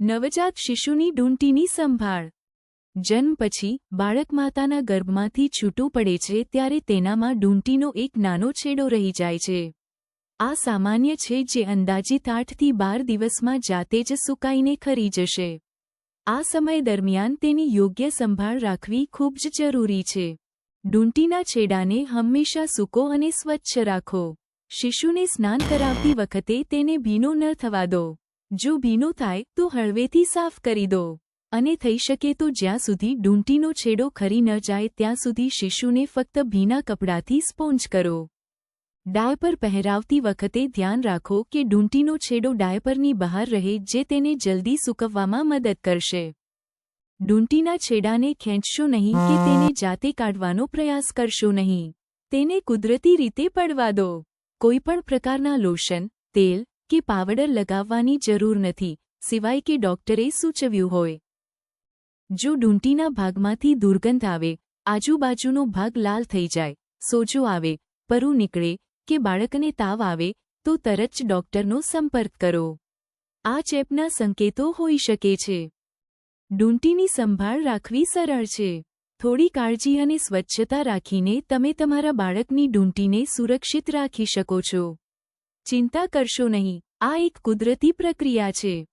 નવજાત શિશુની ડૂંટીની સંભાળ. જન્મ પછી બાળક માતાના ગર્ભમાંથી છૂટું પડે છે ત્યારે તેનામાં ડૂંટીનો એક નાનો છેડો રહી જાય છે. આ સામાન્ય છે જે અંદાજિત આઠથી બાર દિવસમાં જાતે જ સુકાઈને ખરી જશે. આ સમય દરમિયાન તેની યોગ્ય સંભાળ રાખવી ખૂબ જ જરૂરી છે. ડૂંટીના છેડાને હંમેશા સૂકો અને સ્વચ્છ રાખો. શિશુને સ્નાન કરાવતી વખતે તેને ભીનો ન થવા દો. જો ભીનો થાય, તો હળવેથી સાફ કરી દો. અને થઈ શકે તો જ્યાં સુધી ડૂંટીનો છેડો ખરી ન જાય, ત્યાં સુધી શિશુને ફક્ત ભીના કપડાથી સ્પોન્જ કરો. ડાયપર પહેરાવતી વખતે ધ્યાન રાખો કે ડૂંટીનો છેડો ડાયપરની બહાર રહે, જે તેને જલ્દી સૂકવવામાં મદદ કરશે. ડૂંટીના છેડાને ખેંચશો નહીં કે તેને જાતે કાઢવાનો પ્રયાસ કરશો નહીં. તેને કુદરતી રીતે પડવા દો. કોઈપણ પ્રકારના લોશન, તેલ કે પાવડર લગાવવાની જરૂર નથી, સિવાય કે ડોક્ટરે સૂચવ્યું હોય. જો ડૂંટીના ભાગમાંથી દુર્ગંધ આવે, આજુબાજુનો ભાગ લાલ થઈ જાય, સોજો આવે, પરુ નીકળે કે બાળકને તાવ આવે, તો તરત જ ડોક્ટરનો સંપર્ક કરો. આ ચેપના સંકેતો હોઈ શકે છે. ડૂંટીની સંભાળ રાખવી સરળ છે. થોડી કાળજી અને સ્વચ્છતા રાખીને તમે તમારા બાળકની ડૂંટીને સુરક્ષિત રાખી શકો છો. ચિંતા કરશો નહીં. આ એક કુદરતી પ્રક્રિયા છે.